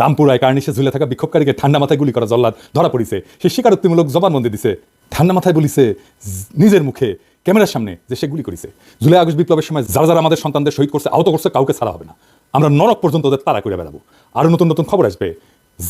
রামপুরায় কার্নিশে ঝুলে থাকা বিক্ষোভকারীকে ঠান্ডা মাথায় গুলি করা জল্লাদ, ধরা পড়িছে। সে স্বীকারোক্তিমূলক জবানবন্দি দিছে। ঠান্ডা মাথায় বলিছে নিজের মুখে, ক্যামেরার সামনে যে সে গুলি করেছে। জুলাই আগস্ট বিপ্লবের সময় যারা যারা আমাদের সন্তানদের শহীদ করছে, আহত করছে, কাউকে ছাড়া হবে না। আমরা নরক পর্যন্ত ওদের তারা করে বেড়াবো। আরও নতুন নতুন খবর আসবে।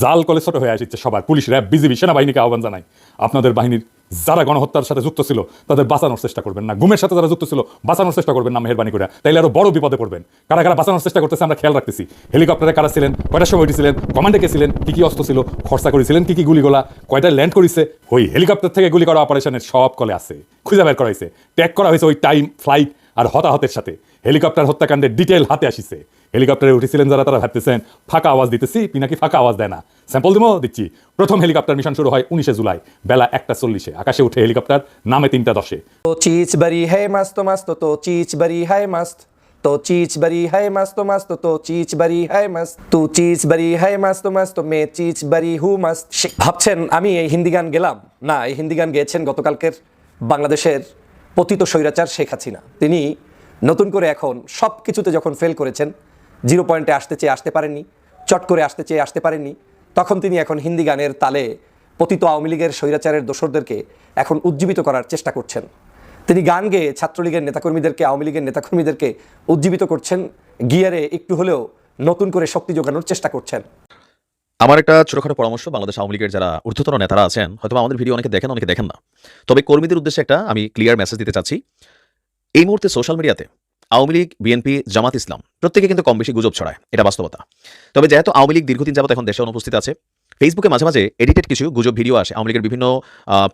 জাল কলেজ ছোট হয়ে আসছে সবার। পুলিশ, র্যাব, বিজিবি, সেনাবাহিনীকে আহ্বান জানাই। আপনাদের বাহিনীর যারা গণহত্যার সাথে যুক্ত ছিল, তাদের বাঁচানোর চেষ্টা করবেন না। গুমের সাথে যারা যুক্ত ছিল, বাঁচানোর চেষ্টা করবেন না মেহরবানি করে। তাইলে আরও বড় বিপদে পড়বেন। কারা কারা বাঁচানোর চেষ্টা করতেছে, আমরা খেয়াল রাখতেছি। হেলিকপ্টারে কারা ছিলেন, কয়টার সময় উঠেছিলেন, কমান্ডে কে ছিলেন, কি কি অস্ত্র ছিল, খরচা করেছিলেন, কি কি গুলিগোলা, কয়টা ল্যান্ড করেছে? ওই হেলিকপ্টার থেকে গুলি করা অপারেশনের সব কলে আছে। খুঁজে বের করা হয়েছে। ট্যাগ করা হয়েছে ওই টাইম ফ্লাইট আর হতাহতের সাথে। হেলিকপ্টার হত্যাকাণ্ডের ডিটেল হাতে আসিছে। হেলিকপ্টারে উঠেছিলেন যারা, তারা ভাবতেছেন, ফাঁকা আওয়াজ দিতেছি, পিনাকি ফাঁকা আওয়াজ দেয় না। স্যাম্পল দেবো, দিচ্ছি। প্রথম হেলিকপ্টার মিশন শুরু হয় উনিশে জুলাই, বেলা একটা চল্লিশে। আকাশে উঠে হেলিকপ্টার, নামে তিনটা দশে। তো চিচ বাড়ি হায় মাস্ত মাস্ত তো চিচ বাড়ি হায় মাস্ত তো চিচ বাড়ি হায় মাস্ত মাস্ত তো চিচ বাড়ি হায় মাস্ত তু চিচ বাড়ি হায় মাস্ত মাস্ত মে চিচ বাড়ি হু মাস্ত ভাবছেন, আমি এই হিন্দি গান গেলাম? না, এই হিন্দি গান গেয়েছেন গতকালকের বাংলাদেশের পতিত স্বৈরাচার শেখ হাসিনা। তিনি নতুন করে এখন সব কিছুতে যখন ফেল করেছেন জিরো পয়েন্টে আসতে চেয়ে আসতে পারেননি, চট করে আসতে চেয়ে আসতে পারেননি তখন তিনি এখন হিন্দি গানের তালে পতিত আওয়ামী লীগের স্বৈরাচারের দোসরদেরকে এখন উজ্জীবিত করার চেষ্টা করছেন। তিনি গান গেয়ে ছাত্রলীগের নেতাকর্মীদেরকে, আওয়ামী লীগের নেতাকর্মীদেরকে উজ্জীবিত করছেন, গিয়ারে একটু হলেও নতুন করে শক্তি যোগানোর চেষ্টা করছেন। আমার একটা ছোটখাটো পরামর্শ, বাংলাদেশ আওয়ামী লীগের যারা ঊর্ধ্বতন নেতারা আছেন হয়তো আমাদের ভিডিও অনেকে দেখেন অনেকে দেখেন না। তবে কর্মীদের উদ্দেশ্যে একটা আমি ক্লিয়ার মেসেজ দিতে চাচ্ছি। এই মুহূর্তে সোশ্যাল মিডিয়াতে আওয়ামী লীগ, বিএনপি, জামাত ইসলাম, প্রত্যেকে কিন্তু কম বেশি গুজব ছড়ায়, এটা বাস্তবতা। তবে যেহেতু আওয়ামী লীগ দীর্ঘদিন যাবত এখন দেশে অনুপস্থিত আছে ফেসবুকে মাঝে মাঝে এডিটেড কিছু গুজব ভিডিও আসে আওয়ামী লীগের বিভিন্ন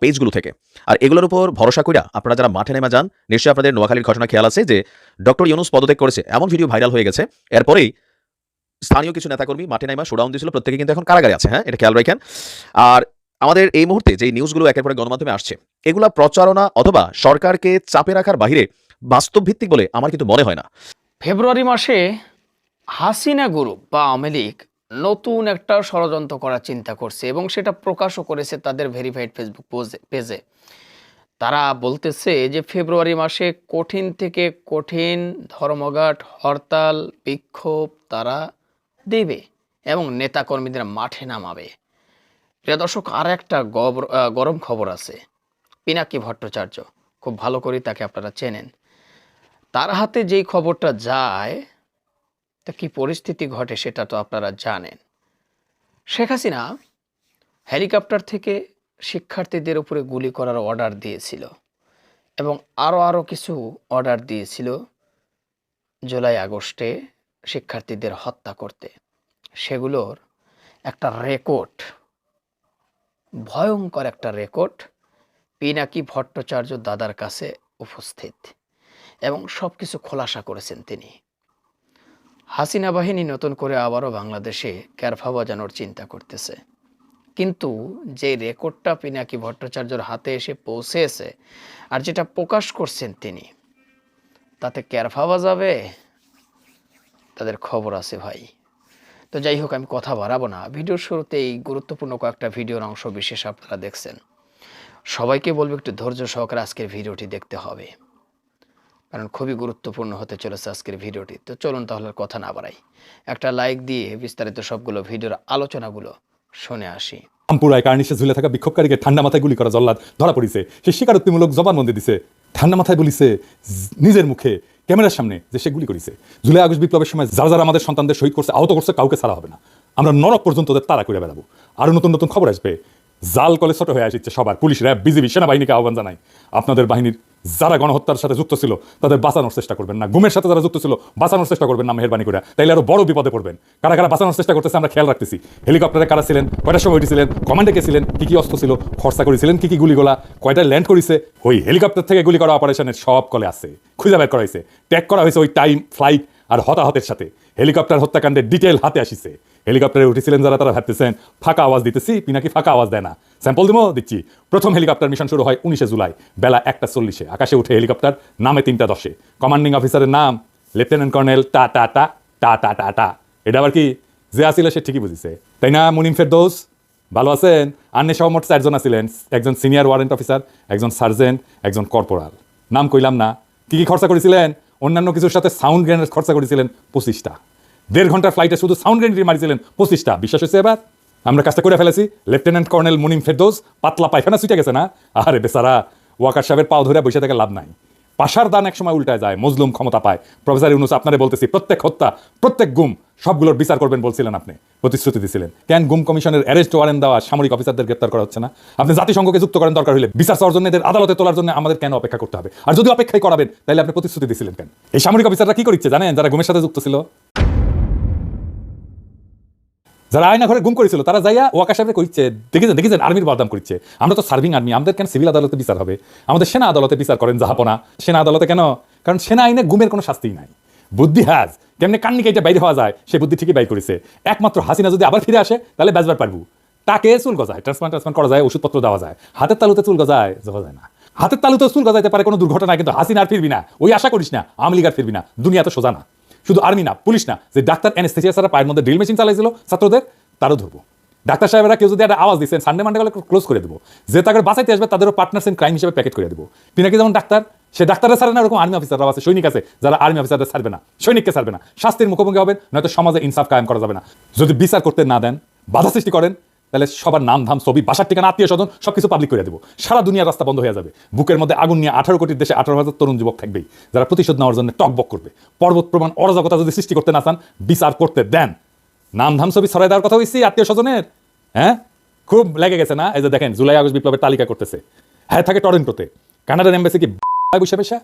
পেজগুলো থেকে। আর এগুলোর উপর ভরসা কইরা আপনারা যারা মাঠে নেমে যান, নিশ্চয়ই আপনাদের নোয়াখালীর ঘটনা খেয়াল আছে যে ডক্টর ইউনুস পদত্যাগ করেছে, এমন ভিডিও ভাইরাল হয়ে গেছে, এরপরেই স্থানীয় কিছু নেতাকর্মী মাঠে নাইমা শোডাউন দিয়েছিল, প্রত্যেকে কিন্তু এখন কারাগারে আছে হ্যাঁ এটা খেয়াল রাখেন। আর আমাদের এই মুহূর্তে যে নিউজগুলো একের পরে গণমাধ্যমে আসছে, এগুলা প্রচারণা অথবা সরকারকে চাপে রাখার বাইরে বাস্তব ভিত্তিক বলে আমার কিন্তু মনে হয় না। ফেব্রুয়ারি মাসে হাসিনা গ্রুপ বা আওয়ামী লীগ নতুন একটা ষড়যন্ত্র করার চিন্তা করছে এবং সেটা প্রকাশও করেছে তাদের ভেরিফাইড ফেসবুক পেজে তারা বলতেছে যে ফেব্রুয়ারি মাসে কঠিন থেকে কঠিন ধর্মঘাট, হরতাল, বিক্ষোভ তারা দেবে এবং নেতাকর্মীদের মাঠে নামাবে। প্রিয় দর্শক, আর একটা গরম খবর আছে। পিনাকি ভট্টাচার্য, খুব ভালো করে তাকে আপনারা চেনেন। তার হাতে যেই খবরটা যায়, তা কি পরিস্থিতি ঘটে সেটা তো আপনারা জানেন। শেখ হাসিনা হেলিকপ্টার থেকে শিক্ষার্থীদের উপরে গুলি করার অর্ডার দিয়েছিল এবং আরও আরও কিছু অর্ডার দিয়েছিল জুলাই আগস্টে শিক্ষার্থীদের হত্যা করতে। সেগুলোর একটা রেকর্ড, ভয়ঙ্কর একটা রেকর্ড, পিনাকি ভট্টাচার্য দাদার কাছে উপস্থিত। এবং সব কিছু খোলাসা করেছেন তিনি। হাসিনা বাহিনী নতুন করে আবারও বাংলাদেশে ক্যারফা বাজানোর চিন্তা করতেছে। কিন্তু যে রেকর্ডটা পিনাকি ভট্টাচার্যর হাতে এসে পৌঁছেছে আর যেটা প্রকাশ করছেন তিনি, তাতে ক্যারফা বাজাবে? তাদের খবর আছে ভাই। তো যাই হোক, আমি কথা বাড়াবো না। ভিডিওর শুরুতে এই গুরুত্বপূর্ণ কয়েকটা ভিডিওর অংশ বিশেষ আপনারা দেখছেন। সবাইকে বলব একটু ধৈর্য সহকারে আজকের ভিডিওটি দেখতে হবে। কারণ খুবই গুরুত্বপূর্ণ হতে চলেছে আজকের ভিডিওটি। তো চলুন তাহলে কথা না বাড়াই। একটা লাইক দিয়ে বিস্তারিত সবগুলো ভিডিওর আলোচনাগুলো শুনে আসি। রামপুরায় কার্নিশে ঝুলে থাকা বিক্ষোভকারীকে ঠান্ডা মাথায় গুলি করা জল্লাদ ধরা পড়িছে। সে স্বীকারোক্তিমূলক জবানবন্দি দিছে। ঠান্ডা মাথায় বলিছে, নিজের মুখে, ক্যামেরার সামনে যে সে গুলি করেছে। জুলাই আগস্ট বিপ্লবের সময় যারা যারা আমাদের সন্তানদের শহীদ করছে, আহত করছে, কাউকে ছাড়া হবে না। আমরা নরক পর্যন্ত তাড়া করে বেড়াবো। আরও নতুন নতুন খবর আসবে। জাল কলে ছোট হয়ে আসছে সবার। পুলিশ, র্যাব, বিজিবি, সেনাবাহিনীকে আহ্বান জানাই। আপনাদের বাহিনীর যারা গণহত্যার সাথে যুক্ত ছিল, তাদের বাঁচানোর চেষ্টা করবেন না। গুমের সাথে যারা যুক্ত ছিল, বাঁচানোর চেষ্টা করবেন না মেহরবানি করে। তাইলে আরও বড় বিপদে পড়বেন। কারা কারা বাঁচানোর চেষ্টা করতেছে আমরা খেয়াল রাখতেছি। হেলিকপ্টারে কারা ছিলেন, কয়টার সময় উঠেছিলেন, কমান্ডে কে ছিলেন, কি কি অস্ত্র ছিল, খরচা করেছিলেন, কি কি গুলিগোলা, কয়টা ল্যান্ড করেছে, ওই হেলিকপ্টার থেকে গুলি করা অপারেশনের সব কলে আছে। খুঁজে বের করা হয়েছে। ট্যাগ করা হয়েছে ওই টাইম, ফ্লাইট আর হতাহতের সাথে। হেলিকপ্টার হত্যাকাণ্ডের ডিটেল হাতে আসিছে। হেলিকপ্টারে উঠেছিলেন যারা, তারা ভাবতেছেন, ফাঁকা আওয়াজ দিতেছি পিনাকি ফাঁকা আওয়াজ দেয় না। স্যাম্পল দিমো দিচ্ছি। প্রথম হেলিকপ্টার মিশন শুরু হয় উনিশে জুলাই, বেলা একটা চল্লিশে। আকাশে উঠে হেলিকপ্টার, নামে তিনটা দশে। কমান্ডিং অফিসারের নাম, লেফটেন্যান্ট কর্নেল, টা টা টা টা টা টা টা। এটা আবার কি? যে আসিল সে ঠিকই বুঝিছে। তাই না, মুনিম ফেরদৌস? ভালো আছেন? আন্নে সহমত চারজন আছিলেন। একজন সিনিয়র ওয়ারেন্ট অফিসার, একজন সার্জেন্ট, একজন কর্পোরাল। নাম কইলাম না। কি কি খরচা করেছিলেন? অন্যান্য কিছুর সাথে সাউন্ড গ্রেনেড খরচা করেছিলেন পঁচিশটা। দেড় ঘণ্টার ফ্লাইটে শুধু সাউন্ড গ্রেনেড মারিছিলেন পঁচিশটা। বিশ্বাস হয়েছে এবার? আমরা কাজটা করে ফেলেছি। লেফটেন্যান্ট কর্নেল মুনিম ফেরদৌস পাতলা পায়খানা ছুটে গেছে না? আরে বেচারা, ওয়াকার সাহেবের পাও ধরে বসে থেকে লাভ নাই। পাশার দান এক সময় উল্টায় যায়, মজলুম ক্ষমতা পায়। প্রফেসর ইউনুস, আপনারে বলতেছি, প্রত্যেক হত্যা, প্রত্যেক গুম, সবগুলোর বিচার করবেন বলছিলেন আপনি, প্রতিশ্রুতি দিছিলেন। কেন গুম কমিশনের অ্যারেস্ট ওয়ারেন্ট দেওয়া সামরিক অফিসারদের গ্রেপ্তার করা হচ্ছে না? আপনি জাতিসংঘকে যুক্ত করেন দরকার হলে বিচার চাওয়ার জন্য এদের আদালতে তোলার জন্য আমাদের কেন অপেক্ষা করতে হবে? আর যদি অপেক্ষাই করাবেন, তাহলে আপনি প্রতিশ্রুতি দিছিলেন কেন? এই সামরিক অফিসাররা কি করছে জানেন? যারা গুমের সাথে যুক্ত ছিল? যারা আয়না ঘরে গুম করেছিল, তারা যাইয়া ওয়াকা সাহেব কইছে, দেখেছেন দেখেছেন, আর্মির বদনাম করছে আমরা তো সার্ভিং আর্মি, আমাদের কেন সিভিল আদালতে বিচার হবে? আমাদের সেনা আদালতে বিচার করেন জাহাপনা। সেনা আদালতে কেন? কারণ সেনা আইনে গুমের কোনো শাস্তিই নাই। বুদ্ধি হাজ, কেমনে কান্নি কেটে বাইরে হওয়া যায় সেই বুদ্ধি ঠিকই বাই করেছে। একমাত্র হাসিনা যদি আবার ফিরে আসে, তাহলে বেচবার পারব। তাকে চুল গজায় ট্রান্সপ্লান্ট ট্রান্সপ্লান্ট করা যায়, ওষুধপত্র দেওয়া যায়। হাতের তালুতে চুল গজায় যাওয়া যায় না। হাতের তালুতে চুল গজাইতে পারে কোনো দুর্ঘটনা, কিন্তু হাসিনা আর ফিরবি না। ওই আশা করিস না, আওয়ামী লীগ আর ফিরবি না। দুনিয়া তো সোজা না। শুধু আর্মি না, পুলিশ না, যে ডাক্তার অ্যানেস্থেসিয়া ছাড়া পায়ের মধ্যে ড্রিল মেশিন চালাইছিল, ছাত্রদের তারও ধরবো। ডাক্তার সাহেবরা কেউ যদি একটা আওয়াজ দিচ্ছেন সানডে মানডে ক্লোজ করে দেবো। যে তাকে বাঁচাইতে আসবে, তাদেরও পার্টনার্স ইন ক্রাইম হিসেবে প্যাকেট করে দেবো। পিনাকি যেমন ডাক্তার, সে ডাক্তারের ছাড়ে না, ওরকম আর্মি অফিসাররাও আছে, সৈনিক আছে, যারা আর্মি অফিসারদের ছাড়বে না, সৈনিককে ছাড়বে না। শাস্তির মুখোমুখি হবেন, নয়তো সমাজে ইনসাফ কায়েম করা যাবে না। যদি বিচার করতে না দেন, বাধা সৃষ্টি করেন তাহলে সবার নাম, ধাম, ছবি, বাসার ঠিকানা, আত্মীয় স্বজন, সবকিছু পাবলিক করে দেবো। সারা দুনিয়ার রাস্তা বন্ধ হয়ে যাবে। বুকের মধ্যে আগুন নিয়ে আঠারো কোটির দেশে আঠারো হাজার তরুণ যুবক থাকবেই। যারা প্রতিশোধ নেওয়ার জন্য টকবক করবে। পর্বত প্রমাণ, অরাজকতা যদি সৃষ্টি করতে না চান, বিচার করতে দেন। নাম, ধাম, ছবি ছড়াই দেওয়ার কথা হয়েছি আত্মীয় স্বজনের? হ্যাঁ? খুব লেগে গেছে না? এই যে দেখেন, জুলাই, আগস্ট বিপ্লবের তালিকা করতেছে। হ্যাঁ থাকে টরেন্টোতে। কানাডার এম্বাসি কি বসে পেশা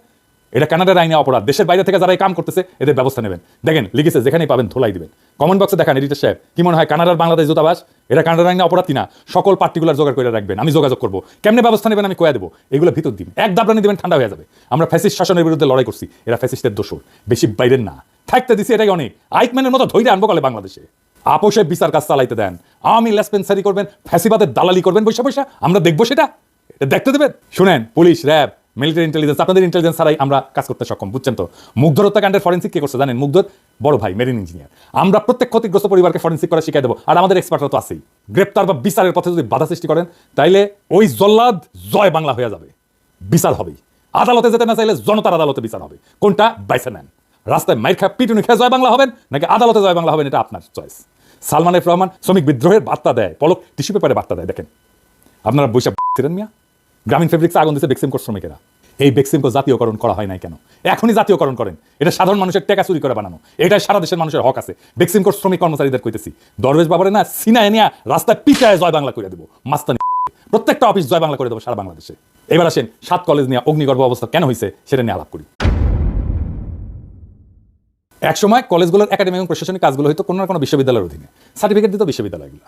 এটা কানাডার আইনে অপরাধ। দেশের বাইরে থেকে যারা এই কাম করতেছে, এদের ব্যবস্থা নেবেন। দেখেন, লিখেছে, যেখানেই পাবেন ধোলাই দিবেন। কমেন্ট বক্সে দেখান, এডিটর সাহেব, কি মনে হয় কানাডার বাংলাদেশ দূতাবাস, এটা কানাডার আইনে অপরাধ কিনা? সকল পার্টিকুলার জোগাড় করে রাখবেন। আমি যোগাযোগ করব। কেমনে ব্যবস্থা নেবেন আমি কয়ে দেবো? এগুলো ভিতর দিন। এক দাবরানি দিবেন, ঠান্ডা হয়ে যাবে। আমরা ফ্যাসিস্ট শাসনের বিরুদ্ধে লড়াই করছি। এরা ফ্যাসিস্টের দোষর। বেশি বাইরের না। থাকতে দিছি এটাই অনেক। আইকম্যানের মতো ধৈর্য আনব কলে বাংলাদেশে। আপোষে বিচার কাজ চালাইতে দেন। আমি লেসপেন্সারি করবেন, ফ্যাসিবাদের দালালি করবেন বৈশা বৈশা আমরা দেখব সেটা। এটা দেখতে দেবেন? শুনেন, পুলিশ, র্যাব মিলিটারি ইন্টেলিজেন্স আপনাদের ইন্টেলিজেন্স ছাড়াই আমরা কাজ করতে সক্ষম, বুঝছেন তো? মুগ্ধ হত্যাকাণ্ডের ফরেন্সিক কে করছে জানেন? মুগ্ধর বড় ভাই মেরিন ইঞ্জিনিয়ার আমরা প্রত্যেক ক্ষতিগ্রস্ত পরিবারকে ফরেন্সিক করা শিখাই দেবো। আর আমাদের এক্সপার্টরা তো আছেই। গ্রেপ্তার বা বিচারের পথে যদি বাধা সৃষ্টি করেন, তাইলে ওই জল্লাদ জয় বাংলা হয়ে যাবে। বিচার হবেই। আদালতে যেতে না চাইলে জনতার আদালতে বিচার হবে। কোনটা? বাইসে নেন রাস্তায় মাইর খা পিটুনি খেয়ে জয় বাংলা হবেন, নাকি আদালতে জয় বাংলা হবেন, এটা আপনার চয়েস সালমান এফ রহমান, শ্রমিক বিদ্রোহের বার্তা দেয়। পলক টিস্যু পেপারে বার্তা দেয়, দেখেন। আপনারা বৈশাখ ছিলেন মিয়া? গ্রামীণ ফেব্রিক্স আগুন দিচ্ছে বেক্সিমকো শ্রমিকেরা। এই বেক্সিমকো জাতীয়করণ করা হয় নাই কেন? এখনই জাতীয়করণ করেন। এটা সাধারণ মানুষের টাকা চুরি করে বানানো। এটা সারা দেশের মানুষের হক আছে। বেক্সিমকোর শ্রমিক কর্মচারীদের কইতেছি, দরবেশ বাবারে না, সিনায় নিয়ে রাস্তায় পিটায় জয় বাংলা করে দেবো। মাস্তানি প্রত্যেকটা অফিস জয় বাংলা করে দেবো সারা বাংলাদেশে। এবার আসেন, সাত কলেজ নিয়ে অগ্নিগর্ভ অবস্থা কেন হয়েছে সেটা নিয়ে আলাপ করি। একসময় কলেজগুলোর একাডেমি এবং প্রশাসনিক কাজগুলো হয়তো কোনো না কোনো বিশ্ববিদ্যালয়ের অধীনে। সার্টিফিকেট দিত বিশ্ববিদ্যালয়গুলো।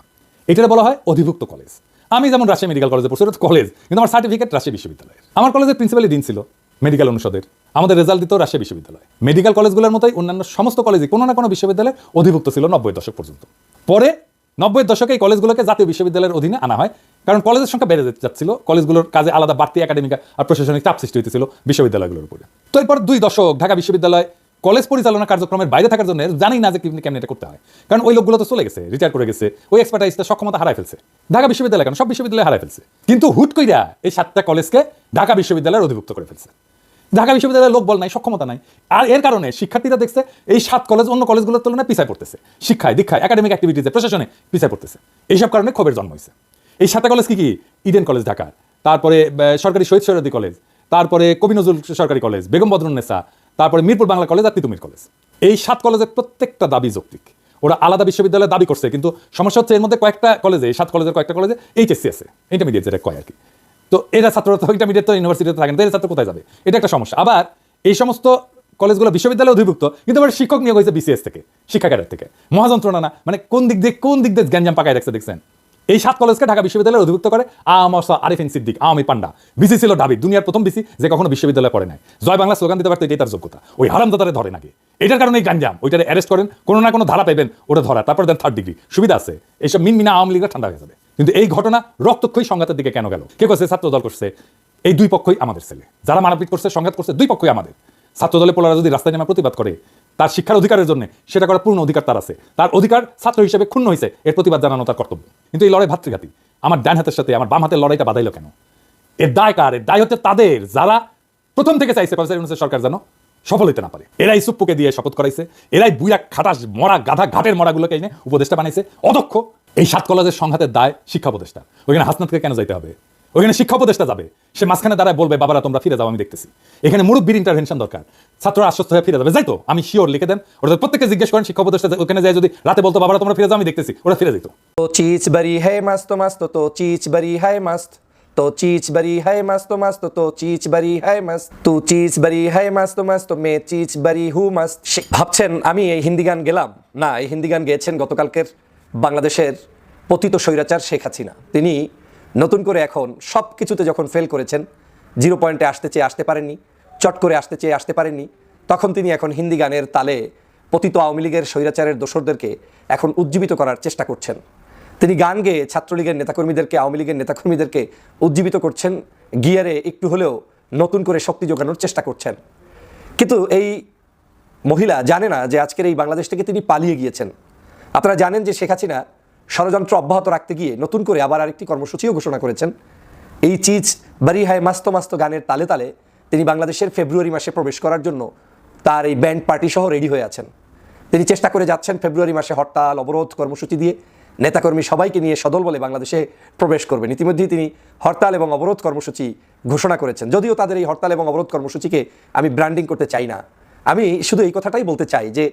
এটার বলা হয় অধিভুক্ত কলেজ আমি যেমন রাজশাহী মেডিকেল কলেজে পড়ছি ওটা কলেজ কিন্তু আমার সার্টিফিকেট রাজশাহী বিশ্ববিদ্যালয়ের। আমার কলেজের প্রিন্সিপালি দিন ছিল মেডিকেল অনুষদের। আমাদের রেজাল্ট দিত রাজশাহী বিশ্ববিদ্যালয়। মেডিকেল কলেজগুলোর মতোই অন্যান্য সমস্ত কলেজে কোনো না কোনো বিশ্ববিদ্যালয়ে অধিভুক্ত ছিল নব্বই দশক পর্যন্ত। পরে নব্বই দশকে এই কলেজগুলোকে জাতীয় বিশ্ববিদ্যালয়ের অধীনে আনা হয়, কারণ কলেজের সংখ্যা বেড়ে যাচ্ছিল কলেজগুলোর কাজে আলাদা বাড়তি একাডেমিক আর প্রশাসনিক চাপ সৃষ্টি হইতেছিল বিশ্ববিদ্যালয়গুলোর উপরে। তো এরপর দুই দশক ঢাকা বিশ্ববিদ্যালয় কলেজ পরিচালনা কার্যক্রমের বাইরে থাকার জন্য জানি না যে কেমনি এটা করতে হয়। কারণ ওই লোকগুলো তো চলে গেছে রিটায়ার করে গেছে, ওই এক্সপার্টাইজটা সক্ষমতা হারাই ফেলছে। ঢাকা বিশ্ববিদ্যালয় কেন? সব বিশ্ববিদ্যালয় হারাই ফেলছে। কিন্তু হুট কইরা এই সাতটা কলেজকে ঢাকা বিশ্ববিদ্যালয়ের অধিভুক্ত করে ফেলছে। ঢাকা বিশ্ববিদ্যালয়ের লোক বল নাই, সক্ষমতা নাই। আর এর কারণে শিক্ষার্থীরা দেখছে এই সাত কলেজ অন্য কলেজগুলোর তুলনায় পিছায় পড়তেছে। শিক্ষায়, দীক্ষায় একাডেমিক অ্যাক্টিভিটিতে প্রশাসনে পিছায় পড়তেছে। এইসব কারণে ক্ষোভের জন্ম হয়েছে। এই সাতটা কলেজ কি কি? ইডেন কলেজ ঢাকা তারপরে সরকারি শহীদ সৈয়দী কলেজ, তারপরে কবি নজরুল সরকারি কলেজ, বেগম বদরুন্নেসা তারপরে মিরপুর বাংলা কলেজ আর তিতুমির কলেজ। এই সাত কলেজের প্রত্যেকটা দাবি যৌক্তিক। ওরা আলাদা বিশ্ববিদ্যালয়ের দাবি করছে, কিন্তু সমস্যা হচ্ছে এর মধ্যে কয়েকটা কলেজে, এই সাত কলেজের কয়েকটা কলেজে এইচএসসি আছে ইন্টারমিডিয়েট যেটা কয় আর কি। তো এরা ছাত্ররা তো ইন্টারমিডিয়েট তো ইউনিভার্সিটিতে থাকে না, তো এরা ছাত্র কোথায় যাবে? এটা একটা সমস্যা। আবার এই সমস্ত কলেজগুলো বিশ্ববিদ্যালয়ে অধিভুক্ত, কিন্তু আবার শিক্ষক নিয়োগ হয়েছে বিসিএস থেকে, শিক্ষা ক্যাডার থেকে। মহাযন্ত্রণা না মানে কোন দিক দিয়ে, কোন দিক দিয়ে গ্যাঞ্জাম পাকায় রাখছে, দেখছেন? এই সাত কলেজকে ঢাকা বিশ্ববিদ্যালয়ে অধিভুক্ত করে আমস আরিফিন সিদ্দিক আওয়ামী পান্ডা। বিসি ছিল ডাবি দুনিয়ার প্রথম বিসি যে কখনো বিশ্ববিদ্যালয়ে পড়ে নাই। জয় বাংলা স্লোগান দিতে পারতো এটাই তার যোগ্যতা। ওই হারামদাদারে ধরে নাকি। এটার কারণে এই গাঞ্জাম ওইটারে অ্যারেস্ট করেন, কোনো না কোনো ধারা পাইবেন, ওটা ধরা, তারপর দেন থার্ড ডিগ্রি সুবিধা আছে, এইসব মিন মিনা আওয়ামী লীগের ঠান্ডা হয়ে যাবে। কিন্তু এই ঘটনা রক্তক্ষয়ী সংঘাতের দিকে কেন গেল? কে করছে ছাত্র দল করছে? এই দুই পক্ষই আমাদের ছেলে। যারা মারাপিট করছে, সংঘাত করছে, দুই পক্ষই আমাদের। ছাত্র দলে পোলারা যদি রাস্তায় নেমে প্রতিবাদ করে তার শিক্ষার অধিকারের জন্য সেটা করার পূর্ণ অধিকার তার আছে। তার অধিকার ছাত্র হিসেবে ক্ষুণ্ণ হয়েছে, এর প্রতিবাদ জানানো তার কর্তব্য। কিন্তু এই লড়াই ভাতৃঘাতী। আমার ডান হাতের সাথে আমার বাম হাতের লড়াইটা বাধাইলো কেন? এর দায় কার? এর দায় হচ্ছে তাদের, যারা প্রথম থেকে চাইছে প্রফেসর ইউনুসের সরকার যেন সফল হইতে না পারে। এরাই সুপ্পুকে দিয়ে শপথ করাইছে, এরাই বুইরা খাটাস মরা গাধা ঘাটের মরাগুলোকে এনে উপদেষ্টা বানাইছে। অদক্ষ এই সাত কলেজের সংঘাতের দায় শিক্ষা উপদেষ্টা। ওইখানে হাসনাতকে কেন যাইতে হবে? ওইখানে শিক্ষা উপদেষ্টা যাবে। সে মাঝখানে দাঁড়ায় বলবে, বাবারা, তোমরা ফিরে যাও, আমি দেখতেছি। এখানে মুরব্বীর ইন্টারভেনশন দরকার। ছাত্ররা আশ্বস্ত হয়ে ফিরে যাবে। যাইতো আমি শিওর লিখে দেন ওটা প্রত্যেকে জিজ্ঞেস করেন, শিক্ষা উপদেষ্টা ওখানে যায় যদি রাতে বলতো, বাবারা, তোমরা ফিরে যাও, আমি দেখতেছি। ওরা ফিরে যেত। তো চিচ বাড়ি হে মাস্ত মাস্ত, তো চিচ বাড়ি হাই মাস্ত, তু চিচ বাড়ি হাই মাস্ত মাস্ত মে চিচ বাড়ি হু মাস্ত। ভাবছেন, আমি এই হিন্দি গান গেলাম। না, এই হিন্দি গান গেয়েছেন গতকালকের বাংলাদেশের পতিত স্বৈরাচার শেখ হাসিনা। তিনি নতুন করে এখন সব কিছুতে যখন ফেল করেছেন জিরো পয়েন্টে আসতে চেয়ে আসতে পারেননি, চট করে আসতে চেয়ে আসতে পারেননি, তখন তিনি এখন হিন্দি গানের তালে পতিত আওয়ামী লীগের স্বৈরাচারের দোসরদেরকে এখন উজ্জীবিত করার চেষ্টা করছেন। তিনি গান গেয়ে ছাত্রলীগের নেতাকর্মীদেরকে, আওয়ামী লীগের নেতাকর্মীদেরকে উজ্জীবিত করছেন, গিয়ারে একটু হলেও নতুন করে শক্তি যোগানোর চেষ্টা করছেন। কিন্তু এই মহিলা জানে না যে আজকের এই বাংলাদেশ থেকে তিনি পালিয়ে গিয়েছেন। আপনারা জানেন যে শেখ হাসিনা ষড়যন্ত্র অব্যাহত রাখতে গিয়ে নতুন করে আবার আরেকটি কর্মসূচিও ঘোষণা করেছেন। এই চিজ বারি হায় মাস্ত মাস্ত গানের তালে তালে তিনি বাংলাদেশের ফেব্রুয়ারি মাসে প্রবেশ করার জন্য তার এই ব্যান্ড পার্টি সহ রেডি হয়ে আছেন। তিনি চেষ্টা করে যাচ্ছেন ফেব্রুয়ারি মাসে হরতাল, অবরোধ, কর্মসূচি দিয়ে। নেতাকর্মী সবাইকে নিয়ে সদল বলে বাংলাদেশে প্রবেশ করবেন। ইতিমধ্যেই তিনি হরতাল এবং অবরোধ কর্মসূচি ঘোষণা করেছেন। যদিও তাদের এই হরতাল এবং অবরোধ কর্মসূচিকে আমি ব্র্যান্ডিং করতে চাই না। আমি শুধু এই কথাটাই বলতে চাই যে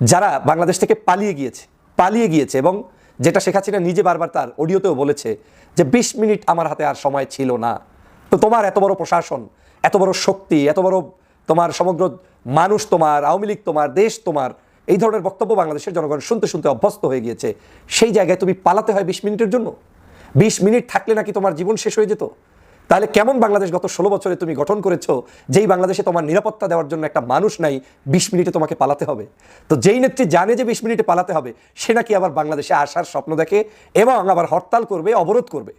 যারা বাংলাদেশ থেকে পালিয়ে গিয়েছে পালিয়ে গিয়েছে এবং যেটা শেখ হাসিনা নিজে বারবার তার অডিওতেও বলেছে যে বিশ মিনিট আমার হাতে আর সময় ছিল না। তো তোমার এত বড় প্রশাসন, এত বড় শক্তি, এত বড় তোমার সমগ্র মানুষ তোমার, আওয়ামী লীগ তোমার, দেশ তোমার, এই ধরনের বক্তব্য বাংলাদেশের জনগণ শুনতে শুনতে অভ্যস্ত হয়ে গিয়েছে। সেই জায়গায় তুমি পালাতে হয় বিশ মিনিটের জন্য? বিশ মিনিট থাকলে নাকি তোমার জীবন শেষ হয়ে যেত? তাহলে কেমন বাংলাদেশ গত ষোলো বছরে তুমি গঠন করেছ? যেই বাংলাদেশে তোমার নিরাপত্তা দেওয়ার জন্য একটা মানুষ নাই, বিশ মিনিটে তোমাকে পালাতে হবে। তো যেই নেত্রী জানে যে বিশ মিনিটে পালাতে হবে, সে নাকি আবার বাংলাদেশে আসার স্বপ্ন দেখে এবং আবার হরতাল করবে, অবরোধ করবে।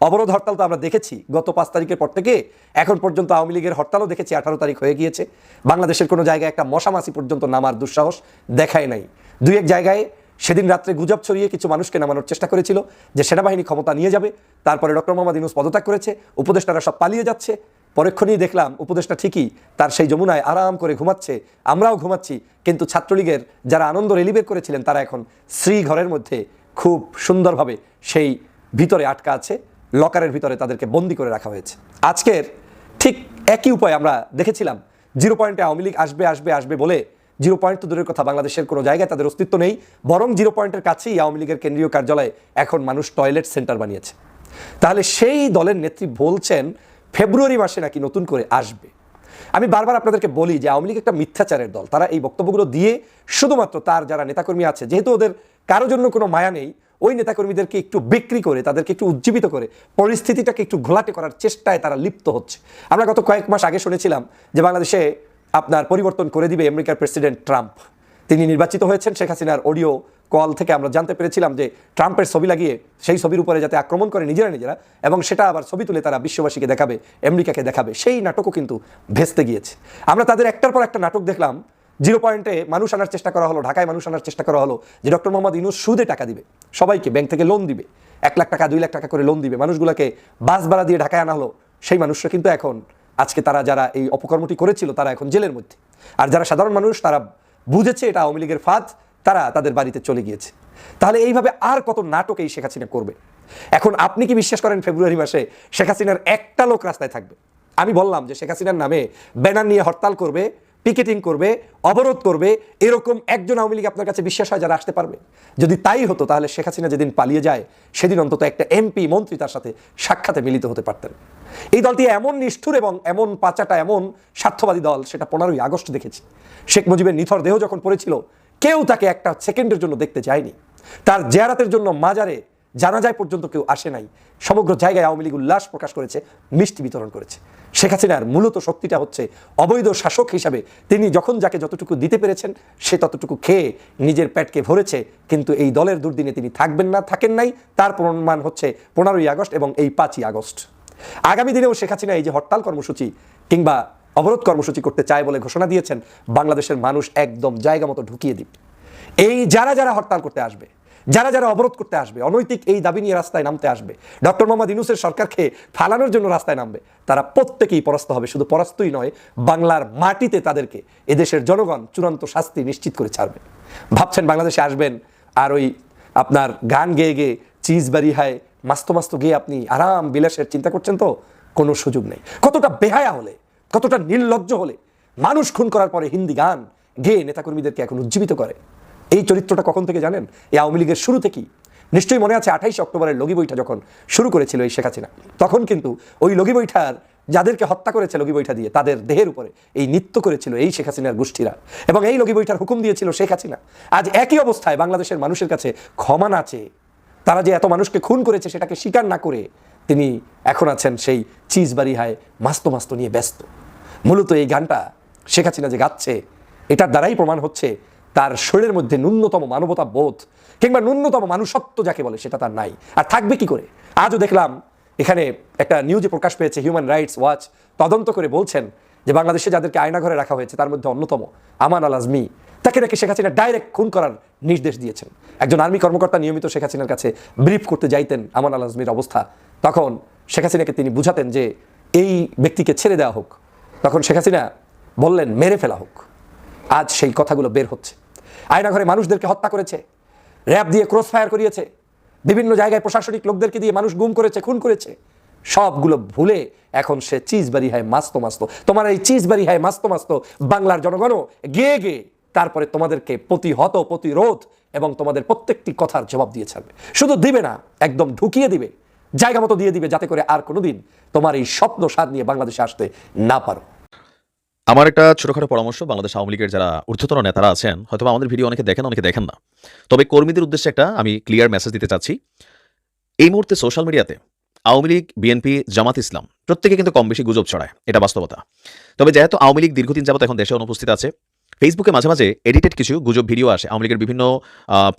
অবরোধ হরতাল তো আমরা দেখেছি গত পাঁচ তারিখের পর থেকে। এখন পর্যন্ত আওয়ামী লীগের হরতালও দেখেছি, আঠারো তারিখ হয়ে গিয়েছে। বাংলাদেশের কোনো জায়গায় একটা মশামাসি পর্যন্ত নামার দুঃসাহস দেখায় নাই। দুই এক জায়গায় সেদিন রাত্রে গুজব ছড়িয়ে কিছু মানুষকে নামানোর চেষ্টা করেছিল যে সেনাবাহিনী ক্ষমতা নিয়ে যাবে। তারপরে ডক্টর মোহাম্মদ ইউনুস পদত্যাগ করেছে, উপদেষ্টারা সব পালিয়ে যাচ্ছে। পরক্ষণেই দেখলাম, উপদেষ্টা ঠিকই তার সেই যমুনায় আরাম করে ঘুমাচ্ছে। আমরাও ঘুমাচ্ছি, কিন্তু ছাত্রলীগের যারা আনন্দ রেলিবের করেছিলেন, তারা এখন শ্রী ঘরের মধ্যে খুব সুন্দরভাবে সেই ভিতরে আটকা আছে। লকারের ভিতরে তাদেরকে বন্দি করে রাখা হয়েছে। আজকের ঠিক একই উপায় আমরা দেখেছিলাম। জিরো পয়েন্টে আওয়ামী লীগ আসবে আসবে আসবে বলে জিরো পয়েন্ট তো দূরের কথা, বাংলাদেশের কোনো জায়গায় তাদের অস্তিত্ব নেই। বরং জিরো পয়েন্টের কাছেই আওয়ামী লীগের কেন্দ্রীয় কার্যালয়ে এখন মানুষ টয়লেট সেন্টার বানিয়েছে। তাহলে সেই দলের নেত্রী বলছেন, ফেব্রুয়ারি মাসে নাকি নতুন করে আসবে। আমি বারবার আপনাদেরকে বলি যে আওয়ামী লীগ একটা মিথ্যাচারের দল। তারা এই বক্তব্যগুলো দিয়ে শুধুমাত্র তার যারা নেতাকর্মী আছে, যেহেতু ওদের কারও জন্য কোনো মায়া নেই, ওই নেতাকর্মীদেরকে একটু বিক্রি করে, তাদেরকে একটু উজ্জীবিত করে, পরিস্থিতিটাকে একটু ঘোলাটে করার চেষ্টায় তারা লিপ্ত হচ্ছে। আমরা গত কয়েক মাস আগে শুনেছিলাম যে বাংলাদেশে আপনার পরিবর্তন করে দিবে আমেরিকার প্রেসিডেন্ট ট্রাম্প। তিনি নির্বাচিত হয়েছেন শেখ হাসিনার অডিও কল থেকে আমরা জানতে পেরেছিলাম যে ট্রাম্পের ছবি লাগিয়ে সেই ছবির উপরে যাতে আক্রমণ করে নিজেরা নিজেরা এবং সেটা আবার ছবি তুলে তারা বিশ্ববাসীকে দেখাবে, আমেরিকাকে দেখাবে, সেই নাটকও কিন্তু ভেস্তে গিয়েছে। আমরা তাদের একটার পর একটা নাটক দেখলাম, জিরো পয়েন্টে মানুষ আনার চেষ্টা করা হলো, ঢাকায় মানুষ আনার চেষ্টা করা হলো যে ডক্টর মোহাম্মদ ইনুস সুদে টাকা দিবে, সবাইকে ব্যাংক থেকে লোন দিবে, এক লাখ টাকা, দুই লাখ টাকা করে লোন দিবে, মানুষগুলোকে বাস ভাড়া দিয়ে ঢাকায় আনা হলো, সেই মানুষরা কিন্তু এখন আজকে তারা যারা এই অপকর্মটি করেছিল, তারা এখন জেলের মধ্যে। আর যারা সাধারণ মানুষ, তারা বুঝেছে এটা আওয়ামী লীগের ফাঁদ, তারা তাদের বাড়িতে চলে গিয়েছে। তাহলে এইভাবে আর কত নাটক এই শেখ হাসিনা করবে? এখন আপনি কি বিশ্বাস করেন ফেব্রুয়ারি মাসে শেখ হাসিনার একটা লোক রাস্তায় থাকবে? আমি বললাম যে শেখ হাসিনার নামে ব্যানার নিয়ে হরতাল করবে পিকেটিং করবে, অবরোধ করবে, এরকম একজন আওয়ামী লীগ আপনার কাছে বিশ্বাস হয় যারা আসতে পারবে? যদি তাই হতো, তাহলে শেখ হাসিনা যেদিন পালিয়ে যায়, সেদিন অন্তত একটা এমপি, মন্ত্রী তার সাথে সাক্ষাতে মিলিত হতে পারতেন। এই দলটি এমন নিষ্ঠুর এবং এমন পাচাটা, এমন স্বার্থবাদী দল, সেটা পনেরোই আগস্ট দেখেছি। শেখ মুজিবের নিথর দেহ যখন পড়েছিল, কেউ তাকে একটা সেকেন্ডের জন্য দেখতে যায়নি তার জেয়ারাতের জন্য মাজারে জানাজায় পর্যন্ত কেউ আসে নাই। সমগ্র জায়গায় আওয়ামী লীগ উল্লাস প্রকাশ করেছে, মিষ্টি বিতরণ করেছে। শেখ হাসিনার মূলত শক্তিটা হচ্ছে অবৈধ শাসক হিসাবে তিনি যখন যাকে যতটুকু দিতে পেরেছেন, সে ততটুকু খেয়ে নিজের পেটকে ভরেছে। কিন্তু এই দলের দুর্দিনে তিনি থাকবেন না, থাকেন নাই। তার প্রমাণ হচ্ছে পনেরোই আগস্ট এবং এই পাঁচই আগস্ট। আগামী দিনেও শেখ হাসিনা এই যে হরতাল কর্মসূচি কিংবা অবরোধ কর্মসূচি করতে চায় বলে ঘোষণা দিয়েছেন, বাংলাদেশের মানুষ একদম জায়গা মতো ঢুকিয়ে দিবে। এই যারা যারা হরতাল করতে আসবে যারা যারা অবরোধ করতে আসবে, অনৈতিক এই দাবি নিয়ে রাস্তায় নামতে আসবে, ডক্টর মোহাম্মদ ইনুসের সরকারকে ফালানোর জন্য রাস্তায় নামবে, তারা প্রত্যেকেই পরাস্ত হবে, শুধু পরাস্তই নয়, বাংলার মাটিতে তাদেরকে এদেশের জনগণ চূড়ান্ত শাস্তি নিশ্চিত করে ছাড়বে। ভাবছেন বাংলাদেশে আসবেন, আর ওই আপনার গান গেয়ে গেয়ে চিজ বাড়ি হায় মাস্ত মাস্ত গিয়ে আপনি আরাম, বিলাসের চিন্তা করছেন তো? কোনো সুযোগ নেই। কতটা বেহায়া হলে, কতটা নির্লজ্জ হলে মানুষ খুন করার পরে হিন্দি গান গেয়ে নেতাকর্মীদেরকে এখন উজ্জীবিত করে। এই চরিত্রটা কখন থেকে জানেন? এই আওয়ামী লীগের শুরু থেকেই। নিশ্চয়ই মনে আছে আঠাইশে অক্টোবরের লগি বইটা যখন শুরু করেছিল এই শেখ হাসিনা। তখন কিন্তু ওই লগি বইটার যাদেরকে হত্যা করেছে লগি বইটা দিয়ে, তাদের দেহের উপরে এই নৃত্য করেছিল এই শেখ হাসিনার গোষ্ঠীরা। এবং এই লগি বইটার হুকুম দিয়েছিল শেখ হাসিনা। আজ একই অবস্থায় বাংলাদেশের মানুষের কাছে ক্ষমা না চেয়ে, তারা যে এত মানুষকে খুন করেছে সেটাকে স্বীকার না করে, তিনি এখন আছেন সেই চিজ বাড়ি হায় মাস্ত মাস্ত নিয়ে ব্যস্ত। মূলত এই গানটা শেখ হাসিনা যে গাচ্ছে, এটার দ্বারাই প্রমাণ হচ্ছে তার শরীরের মধ্যে ন্যূনতম মানবতা বোধ কিংবা ন্যূনতম মানুষত্ব যাকে বলে, সেটা তার নাই। আর থাকবে কি করে? আজও দেখলাম, এখানে একটা নিউজে প্রকাশ পেয়েছে হিউম্যান রাইটস ওয়াচ তদন্ত করে বলছেন যে বাংলাদেশে যাদেরকে আয়নাঘরে রাখা হয়েছে, তার মধ্যে অন্যতম আমান আল আজমি। তাকে নাকি শেখ হাসিনা ডাইরেক্ট খুন করার নির্দেশ দিয়েছেন। একজন আর্মি কর্মকর্তা নিয়মিত শেখ হাসিনার কাছে ব্রিফ করতে যাইতেন আমান আল আজমির অবস্থা। তখন শেখ হাসিনাকে তিনি বুঝাতেন যে এই ব্যক্তিকে ছেড়ে দেওয়া হোক। তখন শেখ হাসিনা বললেন, মেরে ফেলা হোক। আজ সেই কথাগুলো বের হচ্ছে। আয়নাঘরে মানুষদেরকে হত্যা করেছে, র্যাব দিয়ে ক্রস ফায়ার করিয়েছে, বিভিন্ন জায়গায় প্রশাসনিক লোকদেরকে দিয়ে মানুষ গুম করেছে, খুন করেছে। সবগুলো ভুলে এখন সে চিজ বাড়ি হয় মাস্ত মাস্ত। তোমার এই চিজ বাড়ি হয় মাস্ত মাস্ত বাংলার জনগণও গেয়ে গেয়ে তারপরে তোমাদেরকে প্রতিহত, প্রতিরোধ এবং তোমাদের প্রত্যেকটি কথার জবাব দিয়ে ছাড়বে। শুধু দিবে না, একদম ঢুকিয়ে দিবে, জায়গা মতো দিয়ে দিবে যাতে করে আর কোনোদিন তোমার এই স্বপ্ন স্বাদ নিয়ে বাংলাদেশে আসতে না পারো। আমার একটা ছোটোখাটো পরামর্শ বাংলাদেশ আওয়ামী লীগের যারা ঊর্ধ্বতন নেতারা আছেন হয়তো আমাদের ভিডিও অনেকে দেখেন অনেকে দেখেন না। তবে কর্মীদের উদ্দেশ্যে একটা আমি ক্লিয়ার মেসেজ দিতে চাচ্ছি। এই মুহূর্তে সোশ্যাল মিডিয়াতে আওয়ামী লীগ বিএনপি জামাত ইসলাম প্রত্যেকে কিন্তু কম বেশি গুজব ছড়ায়, এটা বাস্তবতা। তবে যেহেতু আওয়ামী লীগ দীর্ঘদিন যাবত এখন দেশে অনুপস্থিত আছে ফেসবুকে মাঝে মাঝে এডিটেড কিছু গুজব ভিডিও আসে আওয়ামী লীগের বিভিন্ন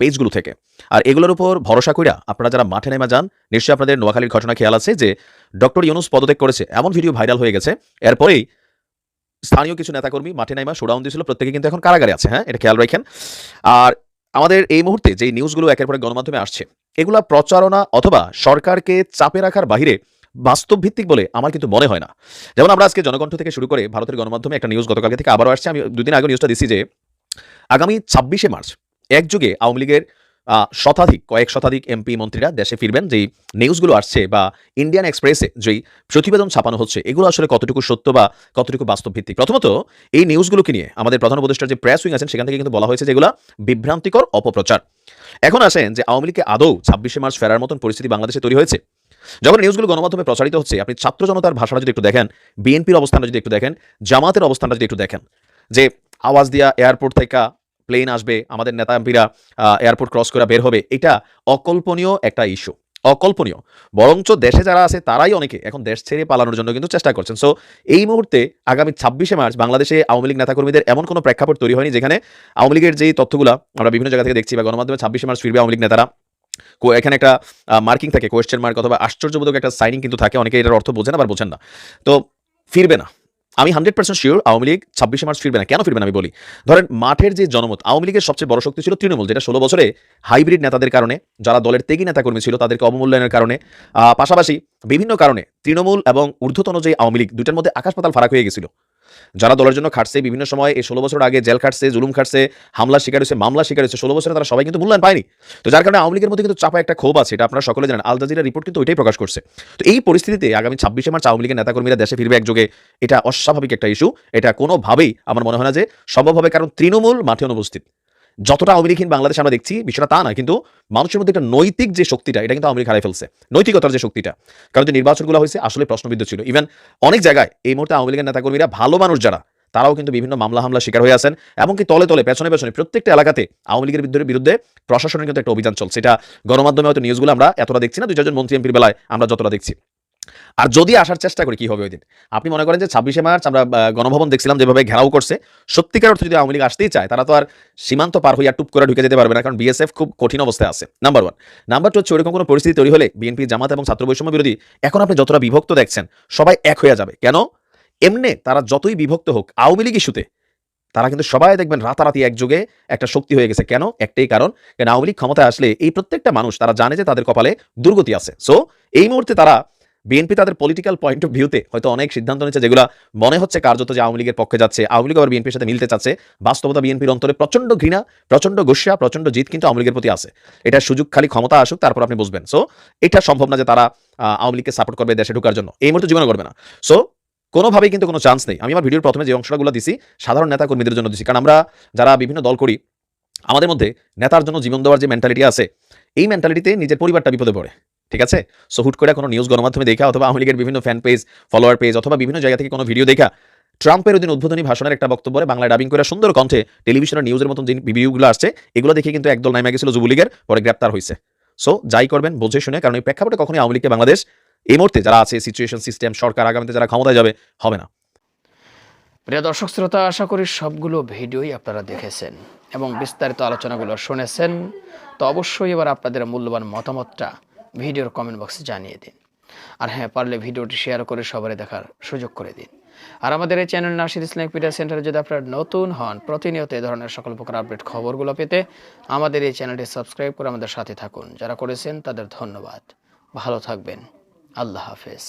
পেজগুলো থেকে। আর এগুলোর উপর ভরসা কইরা আপনারা যারা মাঠে নেমে যান, নিশ্চয়ই আপনাদের নোয়াখালীর ঘটনা খেয়াল আছে যে ডক্টর ইউনুস পদত্যাগ করেছে, এমন ভিডিও ভাইরাল হয়ে গেছে। এরপরেই স্থানীয় কিছু নেতাকর্মী মাঠে নাইমা শোডাউন দিয়েছিল, প্রত্যেকে কিন্তু এখন কারাগারে আছে হ্যাঁ? এটা খেয়াল রাখেন। আর আমাদের এই মুহূর্তে যে নিউজগুলো একের পরে গণমাধ্যমে আসছে, এগুলা প্রচারণা অথবা সরকারকে চাপে রাখার বাহিরে বাস্তব ভিত্তিক বলে আমার কিন্তু মনে হয় না। যেমন আমরা আজকে জনকণ্ঠ থেকে শুরু করে ভারতের গণমাধ্যমে একটা নিউজ গতকালকে থেকে আবারও আসছে। আমি দুদিন আগে নিউজটা দিছি যে, আগামী ছাব্বিশে মার্চ, একযুগে আওয়ামী লীগের শতাধিক, কয়েক শতাধিক এমপি মন্ত্রীরা দেশে ফিরবেন, যেই নিউজগুলো আসছে বা ইন্ডিয়ান এক্সপ্রেসে যেই প্রতিবেদন ছাপানো হচ্ছে, এগুলো আসলে কতটুকু সত্য বা কতটুকু বাস্তব ভিত্তিক প্রথমত, এই নিউজগুলোকে নিয়ে আমাদের প্রধান উপদেষ্টার যে প্রেস উইং আছেন, সেখান থেকে কিন্তু বলা হয়েছে যেগুলো বিভ্রান্তিকর অপপ্রচার। এখন আসেন যে আওয়ামী লীগকে আদৌ ছাব্বিশে মার্চ ফেরার মতন পরিস্থিতি বাংলাদেশে তৈরি হয়েছে। যখন নিউজগুলো গণমাধ্যমে প্রচারিত হচ্ছে, আপনি ছাত্র জনতার ভাষাটা যদি একটু দেখেন বিএনপির অবস্থানটা যদি একটু দেখেন, জামাতের অবস্থানটা যদি একটু দেখেন, যে আওয়াজ দিয়া এয়ারপোর্ট থেকে প্লেন আসবে, আমাদের নেতা এমপিরা এয়ারপোর্ট ক্রস করে বের হবে, এটা অকল্পনীয় একটা ইস্যু অকল্পনীয়। বরঞ্চ দেশে যারা আছে, তারাই অনেকে। এখন দেশ ছেড়ে পালানোর জন্য কিন্তু চেষ্টা করছেন। সো এই মুহূর্তে আগামী ছাব্বিশে মার্চ বাংলাদেশে আওয়ামী লীগ নেতাকর্মীদের এমন কোনো প্রেক্ষাপট তৈরি হয়নি, যেখানে আওয়ামী লীগের যেই তথ্যগুলো আমরা বিভিন্ন জায়গা থেকে দেখছি বা গণমাধ্যমে ছাব্বিশে মার্চ ফিরবে আওয়ামী লীগ নেতারা এখানে একটা মার্কিং থাকে কোয়েশ্চেন মার্ক অথবা আশ্চর্যবোধক একটা সাইনিং কিন্তু থাকে। অনেকে এটার অর্থ বোঝেন আবার বোঝেন না। তো, ফিরবে না। আমি hundred percent sure Awami League ছাব্বিশে মার্চ ফিরবে না। কেন ফিরবে না আমি বলি? ধরেন মাঠের যে জনমত, আওয়ামী লীগের সবচেয়ে বড় শক্তি ছিল তৃণমূল, যেটা ষোলো বছরে হাইব্রিড নেতাদের কারণে, যারা দলের তেগি নেতাকর্মী ছিল, তাদেরকে অবমূল্যায়নের কারণে পাশাপাশি বিভিন্ন কারণে তৃণমূল এবং ঊর্ধ্বতন যে আওয়ামী লীগ দুটার মধ্যে আকাশ পাতাল ফারাক হয়ে গেছিল। যারা দলের জন্য খাটছে, বিভিন্ন সময় এই ষোলো বছর আগে জেল খাটছে, জুলুম খাটছে, হামলা শিকার হয়েছে, মামলা শিকার হয়েছে, ষোলো বছরে তারা সবাই কিন্তু মূল্যায়ন পায়নি। তো যার কারণে আওয়ামী লীগের মধ্যে কিন্তু চাপা একটা ক্ষোভ আছে, এটা আপনারা সকলে জানেন। আল জাজিরা রিপোর্ট কিন্তু ওইটাই প্রকাশ করছে। তো এই পরিস্থিতিতে আগামী ছাব্বিশে মার্চ আওয়ামী লীগের নেতাকর্মীরা দেশে ফিরবে একযোগে, এটা অস্বাভাবিক একটা ইস্যু এটা কোনোভাবেই আমার মনে হয় না যে সম্ভব হবে, কারণ তৃণমূল মাঠে অনুপস্থিত। যতটা আওয়ামী লীগহীন বাংলাদেশ আমরা দেখছি, বিষয়টা তা না কিন্তু মানুষের মধ্যে একটা নৈতিক যে শক্তিটা, এটা কিন্তু আওয়ামী লীগ ফেলছে। নৈতিকতার যে শক্তিটা। কারণ যে নির্বাচনগুলো হয়েছে, আসলে প্রশ্নবিদ্ধ ছিল। ইভেন অনেক জায়গায় এই মুহূর্তে আওয়ামী লীগের নেতাকর্মীরা ভালো মানুষ যারা, তারাও কিন্তু বিভিন্ন মামলা হামলা শিকার হয়ে আছেন, এমনকি তলে তলে, পেছনে পেছনে, প্রত্যেকটা এলাকাতে আওয়ামী লীগের বিরুদ্ধে বিরুদ্ধে প্রশাসনের কিন্তু একটা অভিযান চলছে। এটা গণমাধ্যমে হয়তো নিউজগুলো আমরা এতটা দেখছি না, দুই চারজন মন্ত্রী এমপির বেলায় আমরা যতটা দেখছি। আর যদি আসার চেষ্টা করি, কি হবে ওই দিন? আপনি মনে করেন যে ছাব্বিশে মার্চ আমরা গণভবন দেখছিলাম, যেভাবে ঘেরাও করছে, সত্যিকার অর্থে যদি আওয়ামী লীগ আসতেই চায়, তারা তো আর সীমান্ত পার হইয়া টুপ করে ঢুকে যেতে পারবে না, কারণ বিএসএফ খুব কঠিন অবস্থায় আছে নাম্বার ওয়ান নাম্বার টু হচ্ছে ওরকম কোনো পরিস্থিতি তৈরি হলে বিএনপি জামাত এবং ছাত্র বৈষম্য বিরোধী, এখন আপনি যতটা বিভক্ত দেখছেন, সবাই এক হয়ে যাবে। কেন? এমনে তারা যতই বিভক্ত হোক, আওয়ামী লীগ ইস্যুতে, তারা কিন্তু সবাই দেখবেন রাতারাতি একযোগে একটা শক্তি হয়ে গেছে। কেন? একটাই কারণ কারণ আওয়ামী লীগ ক্ষমতায় আসলে এই প্রত্যেকটা মানুষ, তারা জানে যে তাদের কপালে দুর্গতি আছে। সো এই মুহূর্তে তারা বিএনপি তাদের পলিটিক্যাল পয়েন্ট অফ ভিউতে হয়তো অনেক সিদ্ধান্ত নিচ্ছে যেগুলো মনে হচ্ছে কার্যত যে আওয়ামী লীগের পক্ষে যাচ্ছে। আওয়ামী লীগ আবার বিএনপির সাথে মিলতে চাচ্ছে। বাস্তবতা বিএনপির অন্তরে প্রচণ্ড ঘৃণা প্রচণ্ড গোস্যা প্রচণ্ড জিত কিন্তু আওয়ামী লীগের প্রতি আছে। এটা সুযোগ, খালি ক্ষমতা আসুক, তারপর আপনি বুঝবেন। সো এটা সম্ভব না যে তারা আওয়ামী লীগকে সাপোর্ট করবে দেশে ঢোকার জন্য। এই মুহূর্তে জীবনে করবে না। সো কোনোভাবেই কিন্তু কোনো চান্স নেই। আমি আমার ভিডিওর প্রথমে যে অংশগুলো দিছি, সাধারণ নেতা কর্মীদের জন্য দিছি। কারণ আমরা যারা বিভিন্ন দল করি, আমাদের মধ্যে নেতার জন্য জীবন দেওয়ার যে মেন্টালিটি আছে, এই মেন্টালিটিতে নিজের পরিবারটা বিপদে পড়ে। ঠিক আছে? সো হুট করে কোনো নিউজ গণমাধ্যমে দেখা অথবা আওয়ামী লীগের বিভিন্ন ফ্যান পেজ ফলোয়ার পেজ অথবা বিভিন্ন জায়গা থেকে কোনো ভিডিও দেখা ট্রাম্পের ওদিন উদ্বোধনী ভাষণের একটা বক্তব্যে বাংলায় ডাবিং করে সুন্দর কণ্ঠে টেলিভিশনের নিউজের মতন যে ভিডিওগুলো আসছে, এগুলো দেখে কিন্তু একদল নামে গেছিল যুবলীগের, পরে গ্রেপ্তার হয়েছে সো যাই করবেন, বুঝে শুনে, কারণ এই প্রেক্ষাপটে কখনোই আওয়ামী লীগকে বাংলাদেশ এই মুহূর্তে যারা আছে সিচুয়েশন সিস্টেম সরকার আগামীতে যারা ক্ষমতায় যাবে, হবে না। প্রিয় দর্শক, শ্রোতা, আশা করি সবগুলো ভিডিওই আপনারা দেখেছেন এবং বিস্তারিত আলোচনাগুলো শুনেছেন। তো অবশ্যই এবার আপনাদের মূল্যবান মতামতটা ভিডিওর কমেন্ট বক্সে জানিয়ে দিন। আর হ্যাঁ পারলে ভিডিওটি শেয়ার করে সবারই দেখার সুযোগ করে দিন। আর আমাদের এই চ্যানেল নাসির ইসলামিক পিডিয়া সেন্টারে যদি আপনারা নতুন হন, প্রতিনিয়ত এ ধরনের সকল প্রকার আপডেট খবরগুলো পেতে আমাদের এই চ্যানেলটি সাবস্ক্রাইব করে আমাদের সাথে থাকুন। যারা করেছেন তাদের ধন্যবাদ। ভালো থাকবেন। আল্লাহ হাফেজ।